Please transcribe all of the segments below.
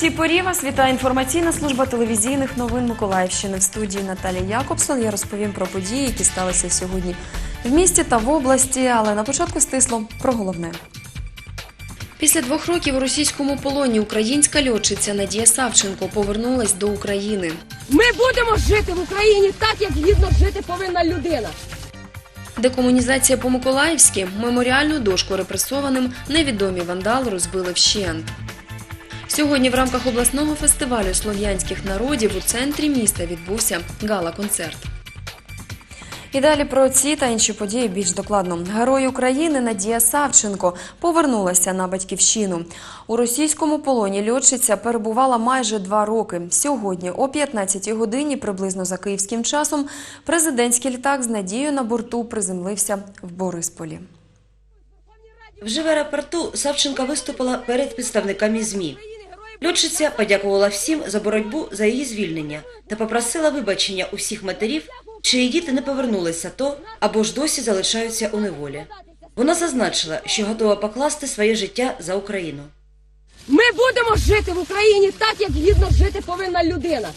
цій порі вас вітає інформаційна служба телевізійних новин Миколаївщини. В студії Наталія Якобсон я розповім про події, які сталися сьогодні в місті та в області. Але на початку стисло про головне. Після двох років у російському полоні українська льотчиця Надія Савченко повернулась до України. Ми будемо жити в Україні так, як гідно жити повинна людина. Декомунізація по-миколаївськи меморіальну дошку репресованим невідомі вандали розбили вщент. Сьогодні в рамках обласного фестивалю слов'янських народів у центрі міста відбувся гала-концерт. І далі про ці та інші події більш докладно. Герой України Надія Савченко повернулася на батьківщину. У російському полоні льотчиця перебувала майже два роки. Сьогодні о 15-й годині, приблизно за київським часом, президентський літак з Надією на борту приземлився в Борисполі. Вже в аеропорту Савченка виступила перед представниками ЗМІ. Льотчиця подякувала всім за боротьбу за її звільнення та попросила вибачення у всіх матерів, чиї діти не повернулися то або ж досі залишаються у неволі. Вона зазначила, що готова покласти своє життя за Україну. Ми будемо жити в Україні так, як гідно жити повинна людина.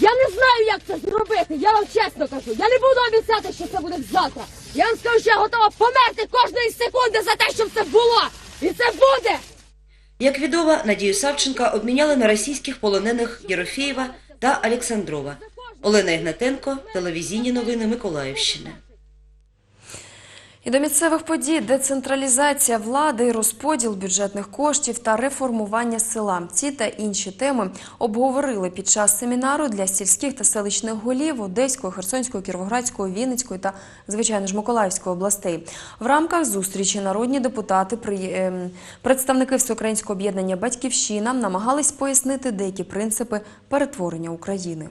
Я не знаю, як це зробити. Я вам чесно кажу. Я не буду обіцяти, що це буде завтра. Я вам скажу, що я готова померти кожної секунди за те, щоб це було. І це буде. Як відомо, Надію Савченка обміняли на російських полонених Єрофєєва та Олександрова. Олена Ігнатенко, телевізійні новини Миколаївщини. І до місцевих подій децентралізація влади, розподіл бюджетних коштів та реформування села. Ці та інші теми обговорили під час семінару для сільських та селищних голів Одеської, Херсонської, Кіровоградської, Вінницької та, звичайно ж, Миколаївської областей. В рамках зустрічі народні депутати, ем, представники Всеукраїнського об'єднання Батьківщина намагались пояснити деякі принципи перетворення України.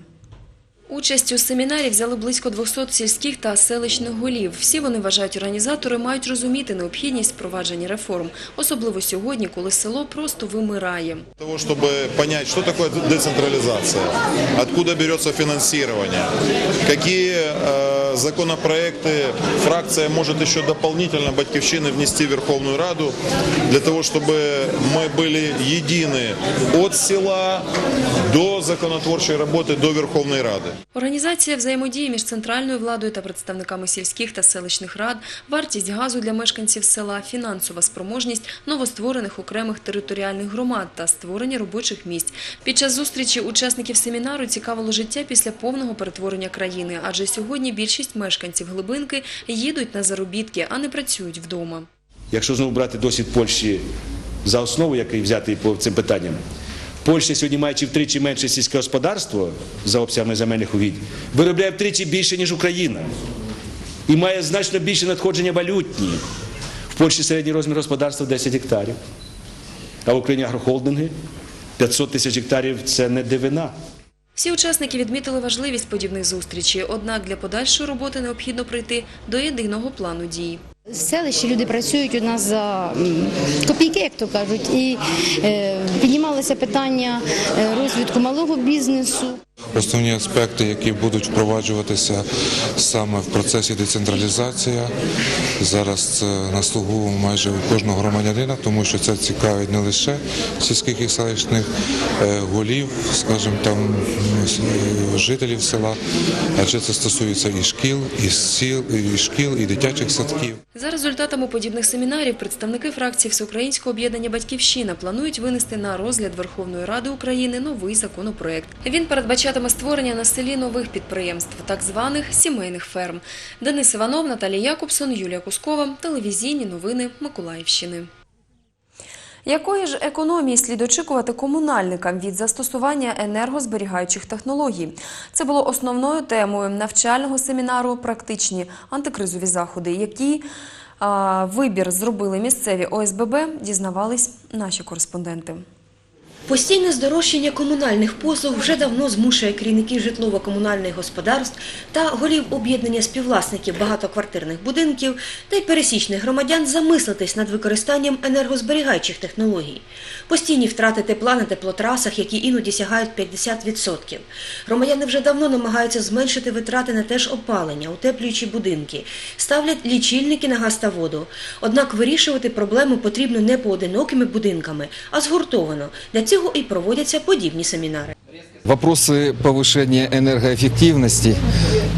Участь у семінарі взяли близько 200 сільських та селищних голів. Всі вони вважають, організатори мають розуміти необхідність впровадження реформ, особливо сьогодні, коли село просто вимирає. того, щоб зрозуміти, що таке децентралізація, откуда береться фінансування, які э, законопроекты фракция может еще дополнительно Батьковщины внести в Верховную Раду, для того, чтобы мы были едины от села до законотворчей работы до Верховной Рады. Організація взаємодії між центральною владою та представниками сільських та селищних рад, вартість газу для мешканців села, фінансова спроможність новостворених окремих територіальних громад та створення робочих місць. Під час зустрічі учасників семінару цікавило життя після повного перетворення країни, адже сьогодні більшість мешканців глибинки їдуть на заробітки, а не працюють вдома. Якщо знову брати досвід Польщі за основу, який взятий по цим питанням, Польща сьогодні, маючи втричі менше сільське господарство за обсягами земельних угідь, виробляє втричі більше, ніж Україна. І має значно більше надходження валютні. В Польщі середній розмір господарства 10 гектарів, а в Україні агрохолдинги 500 тисяч гектарів це не дивина. Всі учасники відмітили важливість подібних зустрічей, однак для подальшої роботи необхідно прийти до єдиного плану дій. В селищі люди працюють у нас за копійки, як то кажуть, і е, піднімалося питання е, розвитку малого бізнесу. Основні аспекти, які будуть впроваджуватися саме в процесі децентралізації, зараз це на слугу майже у кожного громадянина, тому що це цікавить не лише сільських і селищних е, голів, скажімо там е, жителів села, адже це стосується і шкіл, і сіл, і шкіл, і дитячих садків. За результатами подібних семінарів представники фракції Всеукраїнського об'єднання Батьківщина планують винести на розгляд Верховної Ради України новий законопроект. Він передбачатиме створення на селі нових підприємств, так званих сімейних ферм. Денис Іванов, Наталія Якобсон, Юлія Кускова. Телевізійні новини Миколаївщини. Якої ж економії слід очікувати комунальникам від застосування енергозберігаючих технологій? Це було основною темою навчального семінару Практичні антикризові заходи, які вибір зробили місцеві ОСББ, дізнавались наші кореспонденти. Постійне здорожчання комунальних послуг вже давно змушує керівників житлово-комунальних господарств та голів об'єднання співвласників багатоквартирних будинків та й пересічних громадян замислитись над використанням енергозберігаючих технологій. Постійні втрати тепла на теплотрасах, які іноді сягають 50%. Громадяни вже давно намагаються зменшити витрати на те ж опалення, утеплюючи будинки, ставлять лічильники на газ та воду. Однак вирішувати проблему потрібно не поодинокими будинками, а згуртовано. Для цього і проводяться подібні семінари. Вопросы повышения энергоэффективности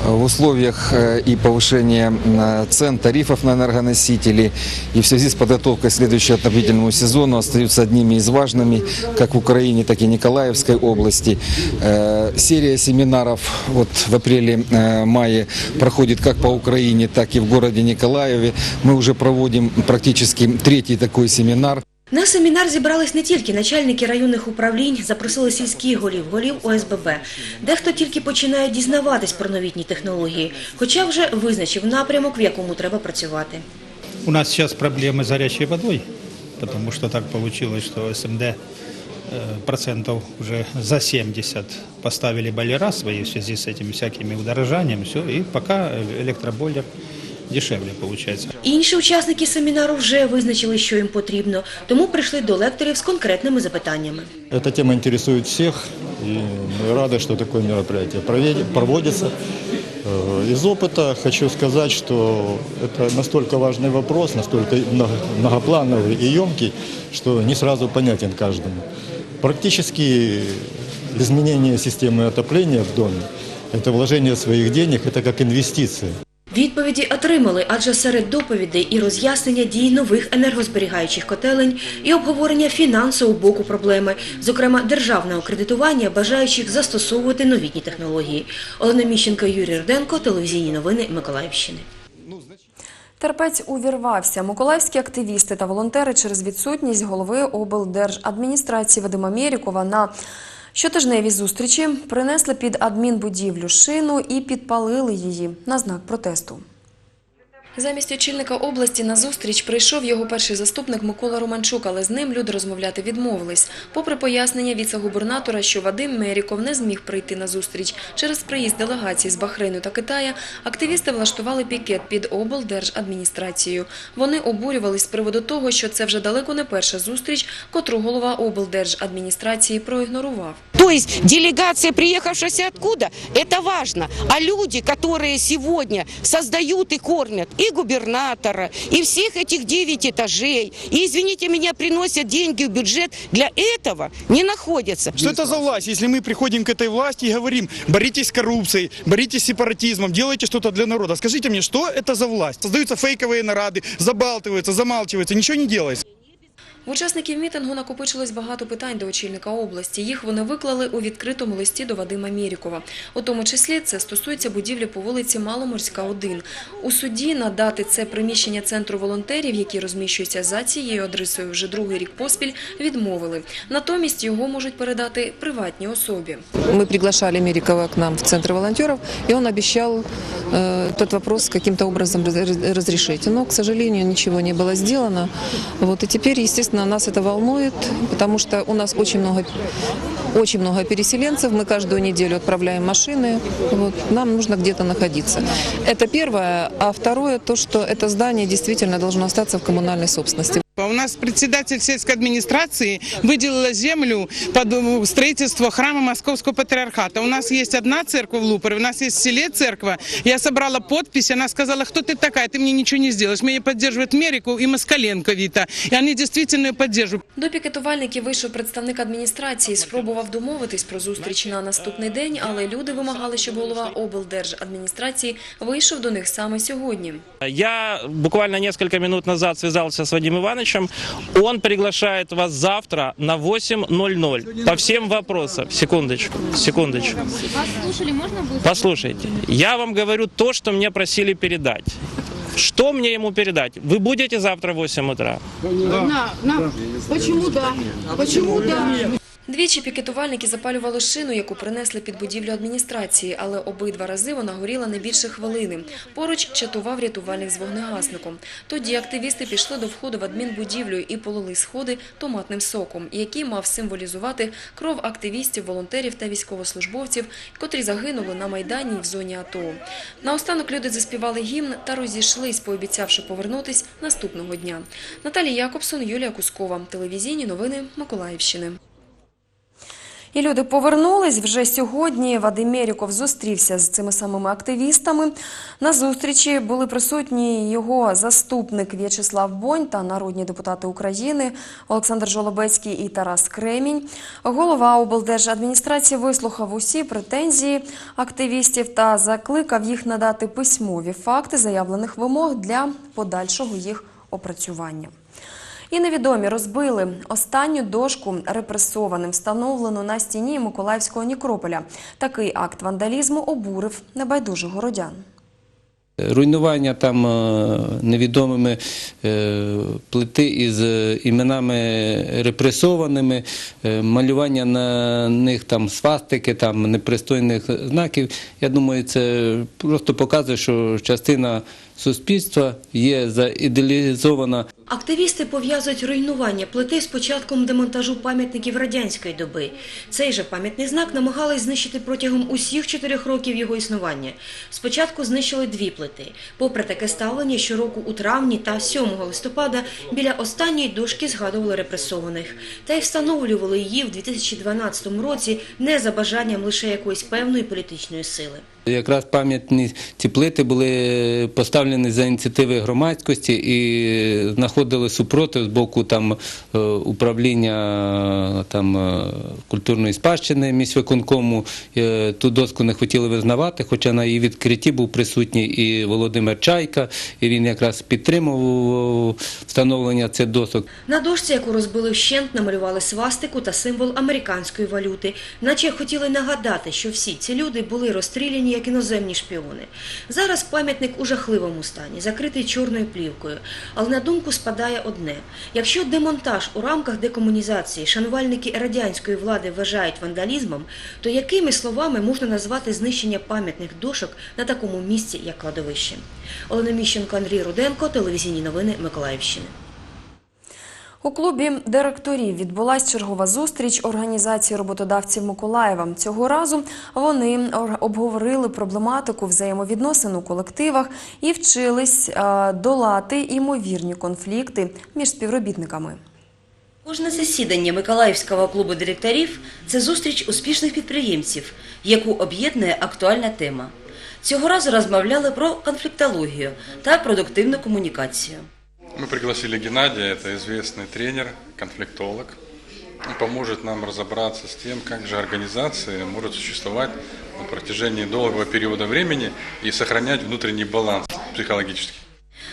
э, в условиях э, и повышения м, цен, тарифов на энергоносители и в связи с подготовкой к следующему отопительному сезону остаются одними из важными как в Украине, так и Николаевской области. Э, Серия семинаров вот в апреле-мае проходит как по Украине, так и в городе Николаеве. Мы уже проводим практически третий такой семинар. На семінар зібрались не тільки начальники районних управлінь, запросили сільських голів, голів ОСББ. Дехто тільки починає дізнаватись про новітні технології, хоча вже визначив напрямок, в якому треба працювати. У нас сейчас проблемы с горячей водой, потому что так получилось, что СМД э, процентов уже за 70 поставили бойлера свои в связи с этими всякими удорожаниями, все, и пока электробойлер дешевле получается. Інші учасники семінару вже визначили, що їм потрібно, тому прийшли до лекторів з конкретними запитаннями. Эта тема интересует всех, и мы рады, что такое мероприятие проведет- проводится. Э, Из опыта хочу сказать, что это настолько важный вопрос, настолько много- многоплановый и емкий, что не сразу понятен каждому. Практически изменение системы отопления в доме – это вложение своих денег, это как инвестиция. Відповіді отримали, адже серед доповідей і роз'яснення дій нових енергозберігаючих котелень і обговорення фінансового боку проблеми, зокрема державного кредитування бажаючих застосовувати новітні технології. Олена Міщенко, Юрій Руденко, телевізійні новини Миколаївщини. Терпець увірвався. Миколаївські активісти та волонтери через відсутність голови облдержадміністрації Вадима Мєрікова на щотижневій зустрічі принесли під адмінбудівлю шину і підпалили її на знак протесту. Замість очільника області на зустріч прийшов його перший заступник Микола Романчук, але з ним люди розмовляти відмовились. Попри пояснення віце-губернатора, що Вадим Меріков не зміг прийти на зустріч через приїзд делегацій з Бахрейну та Китая, активісти влаштували пікет під облдержадміністрацією. Вони обурювались з приводу того, що це вже далеко не перша зустріч, котру голова облдержадміністрації проігнорував. То есть делегация, приехавшая откуда, это. А люди, которые сегодня создают и кормят и губернатора, и всех этих девять этажей, и, извините меня, приносят деньги в бюджет, для этого не находятся. Что это за власть, если мы приходим к этой власти и говорим, боритесь с коррупцией, боритесь с сепаратизмом, делайте что-то для народа. Скажите мне, что это за власть? Создаются фейковые нарады, забалтываются, замалчиваются, ничего не делается. В учасників мітингу накопичилось багато питань до очільника області. Їх вони виклали у відкритому листі до Вадима Мєрікова. У тому числі це стосується будівлі по вулиці Маломорська, 1. У суді надати це приміщення центру волонтерів, які розміщуються за цією адресою вже другий рік поспіль, відмовили. Натомість його можуть передати приватній особі. Мы приглашали Мерикова к нам в Центр волонтеров, и он обещал э, этот вопрос каким-то образом раз- раз- разрешить. Но, к сожалению, ничего не было сделано. Вот, и теперь, естественно, нас это волнует, потому что у нас очень много, очень много переселенцев. Мы каждую неделю отправляем машины. Вот, нам нужно где-то находиться. Это первое. А второе, то, что это здание действительно должно остаться в коммунальной собственности. У нас председатель сельской администрации выделила землю под э, строительство храма Московского патриархата. У нас есть одна церковь в Лупере, у нас есть в селе церковь. Я собрала подпись, она сказала, кто ты такая, ты мне ничего не сделаешь. Меня поддерживает Мерику и Москаленко Вита. И они действительно ее поддерживают. До пікетувальників вийшов представник адміністрації, спробував домовитись про зустріч на наступний день, але люди вимагали, щоб голова облдержадміністрації вийшов до них саме сьогодні. Я буквально несколько минут назад связался с Вадимом Ивановичем. Он приглашает вас завтра на 8.00 по всем вопросам. Секундочку, секундочку. Вас слушали, можно было? Послушайте, я вам говорю то, что мне просили передать. Что мне ему передать? Вы будете завтра в 8 утра? На, на. Почему да? Почему да? Двічі пікетувальники запалювали шину, яку принесли під будівлю адміністрації, але обидва рази вона горіла не більше хвилини. Поруч чатував рятувальник з вогнегасником. Тоді активісти пішли до входу в адмінбудівлю і полили сходи томатним соком, який мав символізувати кров активістів, волонтерів та військовослужбовців, котрі загинули на Майдані в зоні АТО. Наостанок люди заспівали гімн та розійшлись, пообіцявши повернутись наступного дня. Наталія Якобсон, Юлія Кускова. Телевізійні новини Миколаївщини. І люди повернулись вже сьогодні. Вадим Меріков зустрівся з цими самими активістами. На зустрічі були присутні його заступник В'ячеслав Бонь та народні депутати України Олександр Жолобецький і Тарас Кремінь. Голова облдержадміністрації вислухав усі претензії активістів та закликав їх надати письмові факти заявлених вимог для подальшого їх опрацювання. І невідомі розбили останню дошку репресованим, встановлену на стіні Миколаївського Нікрополя. Такий акт вандалізму обурив небайдужих городян. Руйнування там е, невідомими е, плити із е, іменами репресованими, малювання на них там свастики, там непристойних знаків. Я думаю, це просто показує, що частина суспільства є заідеалізована Активісти пов'язують руйнування плити з початком демонтажу пам'ятників радянської доби. Цей же пам'ятний знак намагались знищити протягом усіх чотирьох років його існування. Спочатку знищили дві плити. Попри таке ставлення, щороку у травні та 7 листопада біля останньої дошки згадували репресованих. Та й встановлювали її в 2012 році не за бажанням лише якоїсь певної політичної сили. Якраз пам'ятні ці плити були поставлені за ініціативи громадськості і знаходили супротив з боку там е, управління там е, культурної спадщини міськвиконкому. Е, Ту доску не хотіли визнавати, хоча на її відкритті був присутній і Володимир Чайка, і він якраз підтримував встановлення цих досок. На дошці, яку розбили вщент, намалювали свастику та символ американської валюти, наче хотіли нагадати, що всі ці люди були розстріляні як іноземні шпіони. Зараз пам'ятник у жахливому стані, закритий чорною плівкою. Але на думку спадає одне: якщо демонтаж у рамках декомунізації шанувальники радянської влади вважають вандалізмом, то якими словами можна назвати знищення пам'ятних дошок на такому місці, як кладовище? Олена Міщенко, Андрій Руденко, телевізійні новини Миколаївщини. У клубі директорів відбулась чергова зустріч організації роботодавців Миколаєва. Цього разу вони обговорили проблематику взаємовідносин у колективах і вчились е, долати імовірні конфлікти між співробітниками. Кожне засідання Миколаївського клубу директорів це зустріч успішних підприємців, яку об'єднує актуальна тема. Цього разу розмовляли про конфліктологію та продуктивну комунікацію. Мы пригласили Геннадия, это известный тренер, конфликтолог. Он поможет нам разобраться с тем, как же организация может существовать на протяжении долгого периода времени и сохранять внутренний баланс психологический.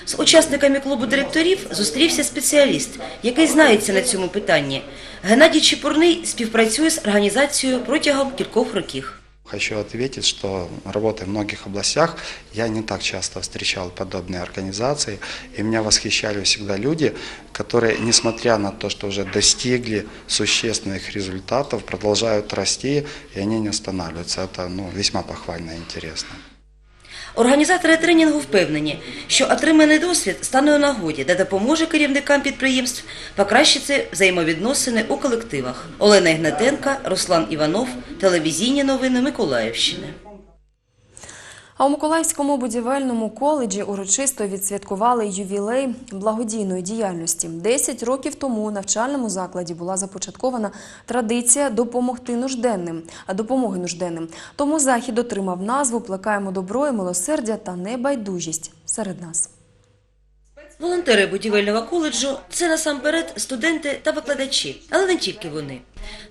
З учасниками клубу директорів зустрівся спеціаліст, який знається на цьому питанні. Геннадій Чепурний співпрацює з організацією протягом кількох років. Хочу ответить, что работая в многих областях, я не так часто встречал подобные организации, и меня восхищали всегда люди, которые, несмотря на то, что уже достигли существенных результатов, продолжают расти, и они не останавливаются. Это ну, весьма похвально и интересно. Організатори тренінгу впевнені, що отриманий досвід стане у нагоді, де допоможе керівникам підприємств покращити взаємовідносини у колективах. Олена Ігнатенка, Руслан Іванов, телевізійні новини Миколаївщини. А у Миколаївському будівельному коледжі урочисто відсвяткували ювілей благодійної діяльності. Десять років тому у навчальному закладі була започаткована традиція допомогти нужденним, допомоги нужденним. Тому захід отримав назву Плекаємо добро і милосердя та небайдужість серед нас. Волонтери будівельного коледжу це насамперед студенти та викладачі, але не тільки вони.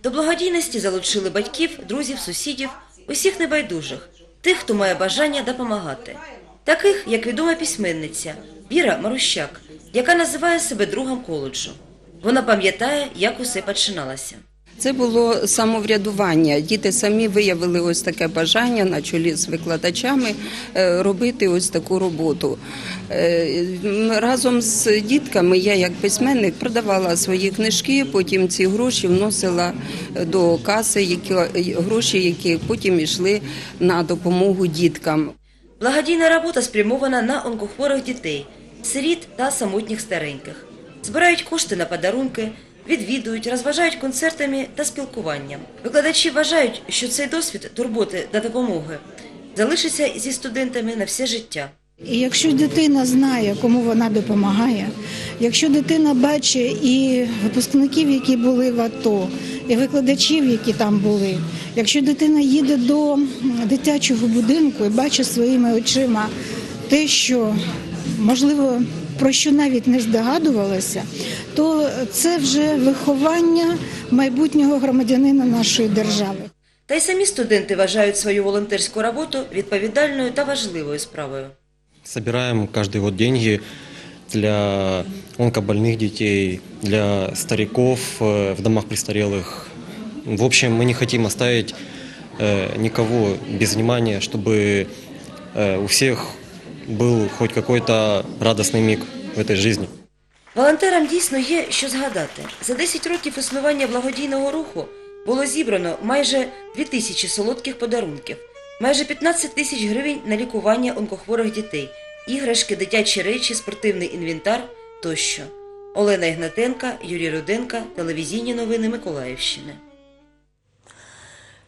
До благодійності залучили батьків, друзів, сусідів, усіх небайдужих, тих, хто має бажання допомагати. Таких, як відома письменниця Віра Марущак, яка називає себе другом коледжу. Вона пам'ятає, як усе починалося. Це було самоврядування. Діти самі виявили ось таке бажання на чолі з викладачами е, робити ось таку роботу. Е, Разом з дітками я як письменник продавала свої книжки, потім ці гроші вносила до каси, які гроші, які потім йшли на допомогу діткам. Благодійна робота спрямована на онкохворих дітей, сиріт та самотніх стареньких. Збирають кошти на подарунки, відвідують, розважають концертами та спілкуванням. Викладачі вважають, що цей досвід турботи та допомоги залишиться зі студентами на все життя. І якщо дитина знає, кому вона допомагає, якщо дитина бачить і випускників, які були в АТО, і викладачів, які там були, якщо дитина їде до дитячого будинку і бачить своїми очима те, що можливо про що навіть не здогадувалася, то це вже виховання майбутнього громадянина нашої держави. Та й самі студенти вважають свою волонтерську роботу відповідальною та важливою справою. Собираем каждый год деньги для онкобольных детей, для стариков э, в домах престарелых. В общем, мы не хотим оставить э, никого без внимания, чтобы э, у всех был хоть какой-то радостный миг в этой жизни. Волонтерам дійсно є що згадати. За 10 років існування благодійного руху було зібрано майже 2 тисячі солодких подарунків, майже 15 тисяч гривень на лікування онкохворих дітей, іграшки, дитячі речі, спортивний інвентар тощо. Олена Ігнатенка, Юрій Руденка, телевізійні новини Миколаївщини.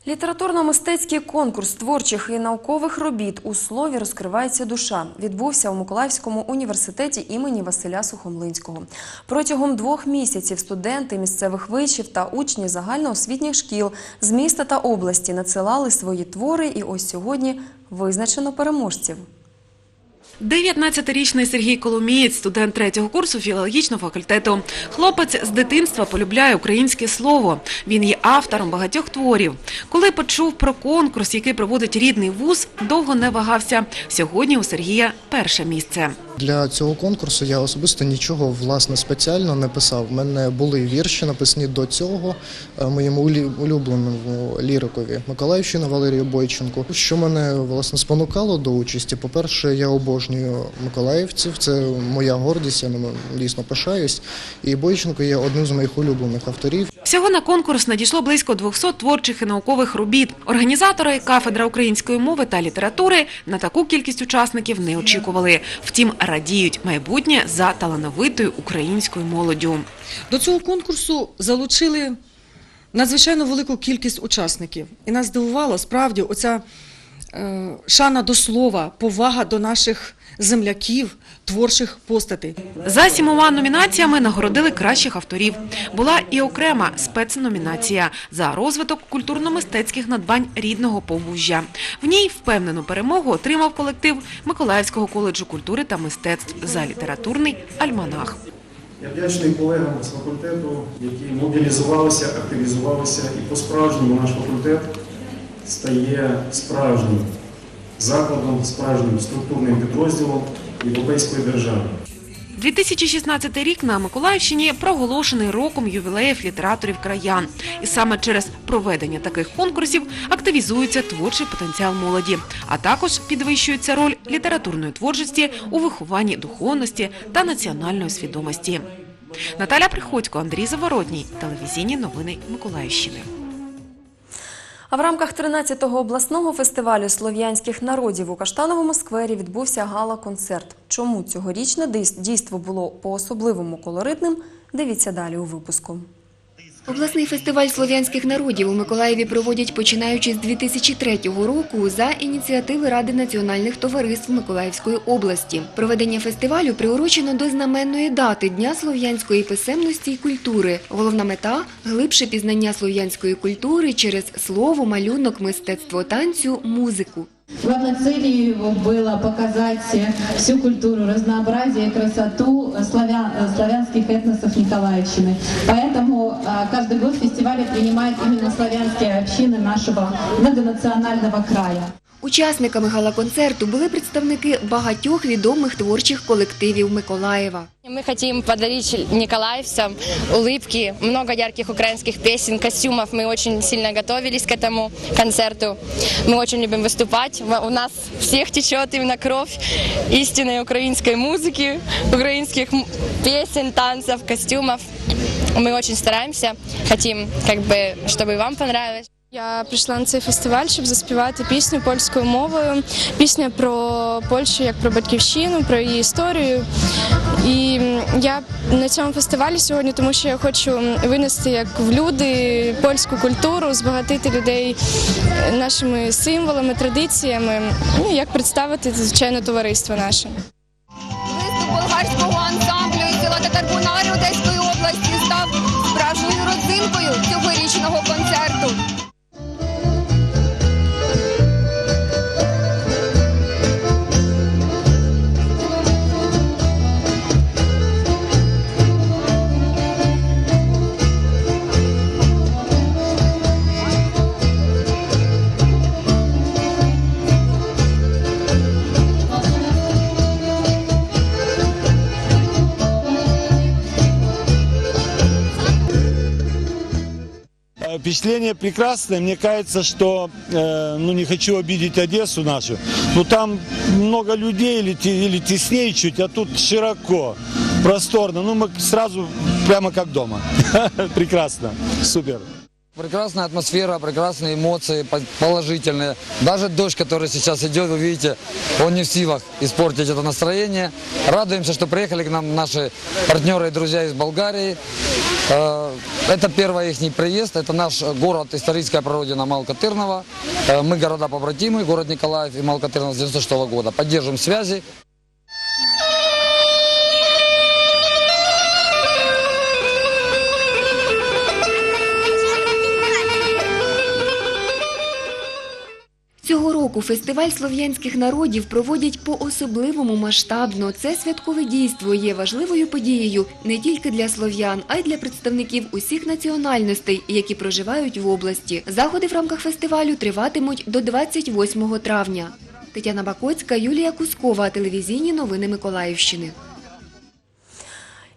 Літературно-мистецький конкурс творчих і наукових робіт у слові розкривається душа. Відбувся у Миколаївському університеті імені Василя Сухомлинського. Протягом двох місяців студенти місцевих вишів та учні загальноосвітніх шкіл з міста та області надсилали свої твори, і ось сьогодні визначено переможців. 19-річний Сергій Коломієць, студент третього курсу філологічного факультету. Хлопець з дитинства полюбляє українське слово. Він є автором багатьох творів. Коли почув про конкурс, який проводить рідний вуз, довго не вагався. Сьогодні у Сергія перше місце. Для цього конкурсу я особисто нічого власне спеціально не писав. У мене були вірші написані до цього е, моєму улюбленому лірикові Миколаївщина Валерію Бойченку. Що мене власне спонукало до участі? По-перше, я обожнюю миколаївців. Це моя гордість, я ними дійсно пишаюсь. І Бойченко є одним з моїх улюблених авторів. Всього на конкурс надійшло близько 200 творчих і наукових робіт. Організатори кафедра української мови та літератури на таку кількість учасників не очікували. Втім, радіють майбутнє за талановитою українською молоддю. До цього конкурсу залучили надзвичайно велику кількість учасників. І нас здивувала справді оця е, шана до слова, повага до наших земляків, творчих постатей. За сімома номінаціями нагородили кращих авторів. Була і окрема спецномінація за розвиток культурно-мистецьких надбань рідного Повужжя. В ній впевнену перемогу отримав колектив Миколаївського коледжу культури та мистецтв за літературний альманах. Я вдячний колегам з факультету, які мобілізувалися, активізувалися, і по-справжньому наш факультет стає справжнім закладом, справжнім структурним підрозділом Європейської держави. 2016 рік на Миколаївщині проголошений роком ювілеїв літераторів краян. І саме через проведення таких конкурсів активізується творчий потенціал молоді, а також підвищується роль літературної творчості у вихованні духовності та національної свідомості. Наталя Приходько, Андрій Заворотній, телевізійні новини Миколаївщини. А в рамках 13-го обласного фестивалю слов'янських народів у Каштановому сквері відбувся гала-концерт. Чому цьогорічне дійство було по-особливому колоритним, дивіться далі у випуску. Обласний фестиваль слов'янських народів у Миколаєві проводять починаючи з 2003 року за ініціативи Ради національних товариств Миколаївської області. Проведення фестивалю приурочено до знаменної дати Дня слов'янської писемності і культури. Головна мета глибше пізнання слов'янської культури через слово, малюнок, мистецтво танцю, музику. Главной целью его было показать всю культуру, разнообразие и красоту славян- э, славянских этносов Николаевщины. Поэтому а, каждый год фестиваль принимает именно славянские общины нашего многонационального края. Учасниками гала-концерту були представники багатьох відомих творчих колективів Миколаєва. Мы хотим подарить николаевцам улыбки, много ярких украинских песен, костюмов. Мы очень сильно готовились к этому концерту. Мы очень любим выступать. У нас всех течет именно кровь истинной украинской музыки, украинских м- песен, танцев, костюмов. Мы очень стараемся, хотим, как бы, чтобы и вам понравилось. Я прийшла на цей фестиваль, щоб заспівати пісню польською мовою. Пісня про Польщу як про батьківщину, про її історію. І я на цьому фестивалі сьогодні, тому що я хочу винести як в люди польську культуру, збагатити людей нашими символами, традиціями. Ну як представити звичайно товариство наше. Виступ болгарського ансамблю із села Татарбунари Одеської Впечатление прекрасное. Мне кажется, что, э, ну не хочу обидеть Одессу нашу, но там много людей или, или теснее чуть, а тут широко, просторно. Ну мы сразу прямо как дома. Прекрасно, супер. Прекрасная атмосфера, прекрасные эмоции, по- положительные. Даже дождь, который сейчас идет, вы видите, он не в силах испортить это настроение. Радуемся, что приехали к нам наши партнеры и друзья из Болгарии. Э, Это первый их приезд, это наш город, историческая прародина Малка-Тырнова. Э, Мы города-побратимы, город Николаев и Малка-Тырнов с 96 года. Поддерживаем связи. Року фестиваль слов'янських народів проводять по-особливому масштабно. Це святкове дійство є важливою подією не тільки для слов'ян, а й для представників усіх національностей, які проживають в області. Заходи в рамках фестивалю триватимуть до 28 травня. Тетяна Бакоцька, Юлія Кускова, телевізійні новини Миколаївщини.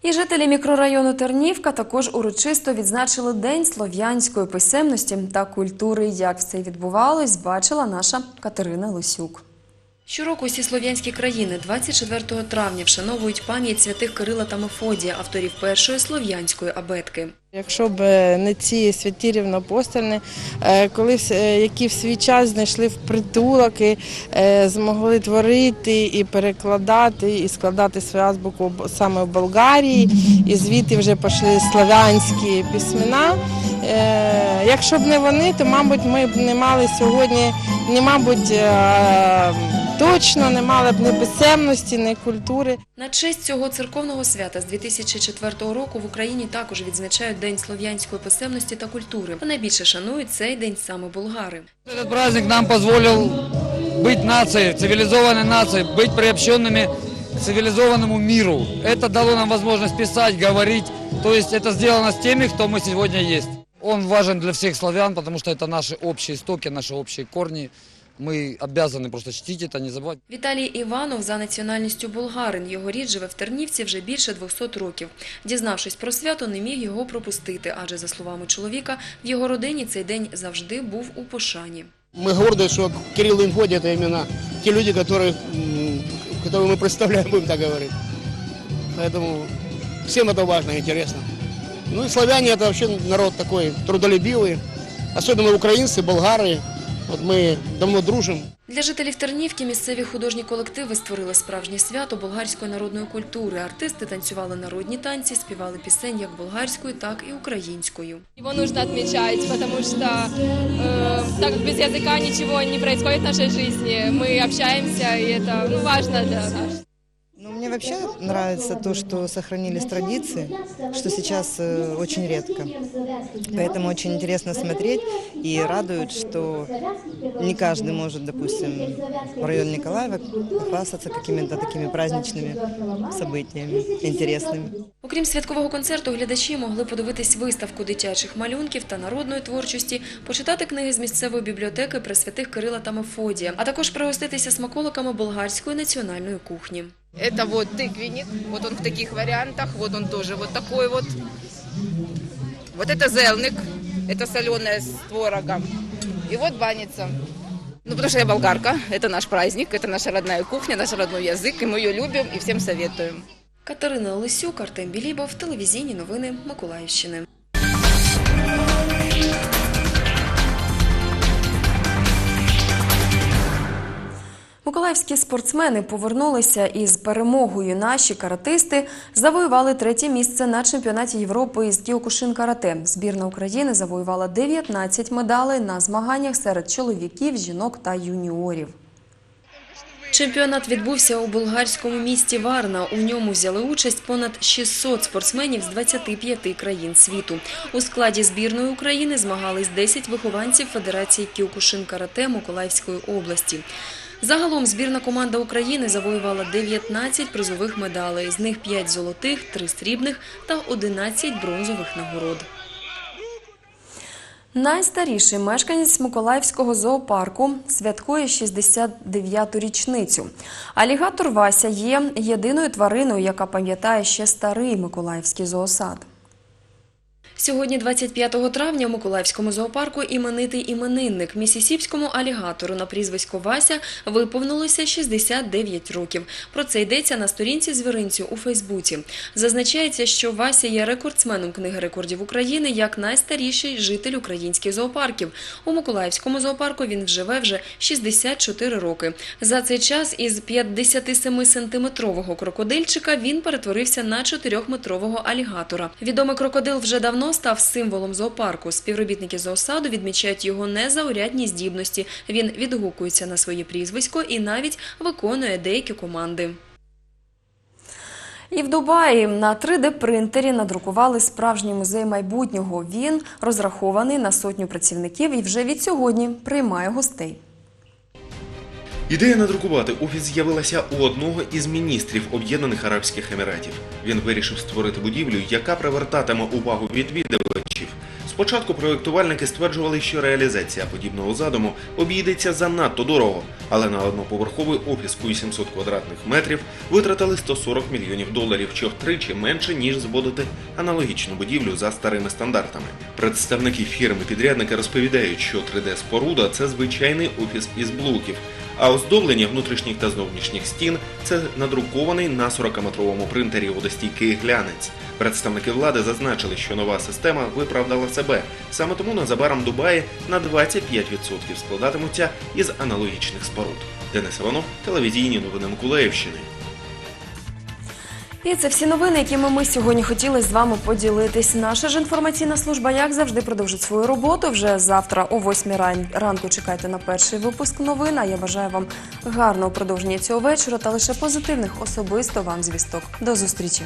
І жителі мікрорайону Тернівка також урочисто відзначили День слов'янської писемності та культури. Як все відбувалось, бачила наша Катерина Лисюк. Щороку усі слов'янські країни 24 травня вшановують пам'ять святих Кирила та Мефодія, авторів першої слов'янської абетки. Якщо б не ці святі рівнопостольні, е, коли е, які в свій час знайшли в притулок і е, змогли творити і перекладати, і складати свою азбуку саме в Болгарії, і звідти вже пішли славянські письмена. Е, Якщо б не вони, то мабуть ми б не мали сьогодні, не мабуть, е, точно не мали б ні писемності, ні культури. На честь цього церковного свята з 2004 року в Україні також відзначають День слов'янської писемності та культури. А найбільше шанують цей день саме болгари. Этот праздник нам позволил быть нацией, цивилизованной нацией, быть приобщенными к цивилизованному миру. Это дало нам возможность писать, говорить. То есть это сделано с теми, кто мы сегодня есть. Он важен для всех славян, потому что это наши общие истоки, наши общие корни. Мы обязаны просто чтить это, не забывать. Віталій Іванов за національністю болгарин. Його рід живе в Тернівці вже більше 200 років. Дізнавшись про свято, не міг його пропустити, адже, за словами чоловіка, в його родині цей день завжди був у пошані. Мы горды, что Кирилл и Мефодий это именно те люди, которых, м, которых мы представляем, будем так говорить. Поэтому всем это важно и интересно. Ну и славяне это вообще народ такой трудолюбивый, особенно украинцы, болгары. Вот мы давно дружим. Для жителів Тернівки місцеві художні колективи створили справжнє свято болгарської народної культури. Артисти танцювали народні танці, співали пісень як болгарською, так і українською. Его нужно отмечать, потому что э, так как без языка ничего не происходит в нашей жизни. Мы общаемся, и это ну, важно для нас. Ну, мне вообще нравится то, что сохранились традиции, что сейчас э, очень редко. Поэтому очень интересно смотреть и радует, что не каждый может, допустим, в район Николаева похвастаться какими-то такими праздничными событиями интересными. Окрім святкового концерту, глядачі могли подивитись виставку дитячих малюнків та народної творчості, почитати книги з місцевої бібліотеки Пресвятих Кирила та Мефодія, а також пригоститися смаколиками болгарської національної кухні. Это вот тыквенник, вот он в таких вариантах, вот он тоже вот такой вот. Вот это зелник, это соленое с творогом. И вот баница. Ну, потому что я болгарка, это наш праздник, это наша родная кухня, наш родной язык, и мы ее любим и всем советуем. Катерина Олесюк, Артем Білібов, телевізійні новини Миколаївщини. Миколаївські спортсмени повернулися із перемогою. Наші каратисти завоювали третє місце на чемпіонаті Європи із кіокушин карате. Збірна України завоювала 19 медалей на змаганнях серед чоловіків, жінок та юніорів. Чемпіонат відбувся у болгарському місті Варна. У ньому взяли участь понад 600 спортсменів з 25 країн світу. У складі збірної України змагались 10 вихованців Федерації Кіокушин карате Миколаївської області. Загалом збірна команда України завоювала 19 призових медалей, з них 5 золотих, 3 срібних та 11 бронзових нагород. Найстаріший мешканець Миколаївського зоопарку святкує 69-ту річницю. Алігатор Вася є єдиною твариною, яка пам'ятає ще старий Миколаївський зоосад. Сьогодні, 25 травня, у Миколаївському зоопарку іменитий іменинник місісіпському алігатору на прізвисько Вася виповнилося 69 років. Про це йдеться на сторінці звіринцю у Фейсбуці. Зазначається, що Вася є рекордсменом книги рекордів України як найстаріший житель українських зоопарків. У Миколаївському зоопарку він вживе вже 64 роки. За цей час із 57-сантиметрового крокодильчика він перетворився на 4-метрового алігатора. Відомий крокодил вже давно став символом зоопарку. Співробітники зоосаду відмічають його незаурядні здібності. Він відгукується на своє прізвисько і навіть виконує деякі команди. І в Дубаї на 3D-принтері надрукували справжній музей майбутнього. Він розрахований на сотню працівників і вже від сьогодні приймає гостей. Ідея надрукувати офіс з'явилася у одного із міністрів Об'єднаних Арабських Еміратів. Він вирішив створити будівлю, яка привертатиме увагу відвідувачів. Спочатку проєктувальники стверджували, що реалізація подібного задуму обійдеться занадто дорого, але на одноповерховий офіс у 700 квадратних метрів витратили 140 мільйонів доларів, що втричі менше ніж зводити аналогічну будівлю за старими стандартами. Представники фірми-підрядника розповідають, що 3D-споруда – це звичайний офіс із блоків. А оздоблення внутрішніх та зовнішніх стін це надрукований на 40-метровому принтері водостійкий глянець. Представники влади зазначили, що нова система виправдала себе. Саме тому незабаром Дубаї на 25% складатимуться із аналогічних споруд. Денис Іванов, телевізійні новини Миколаївщини. І це всі новини, якими ми сьогодні хотіли з вами поділитись. Наша ж інформаційна служба, як завжди, продовжить свою роботу. Вже завтра о 8 ран- ранку чекайте на перший випуск новин. А я бажаю вам гарного продовження цього вечора та лише позитивних особисто вам звісток. До зустрічі.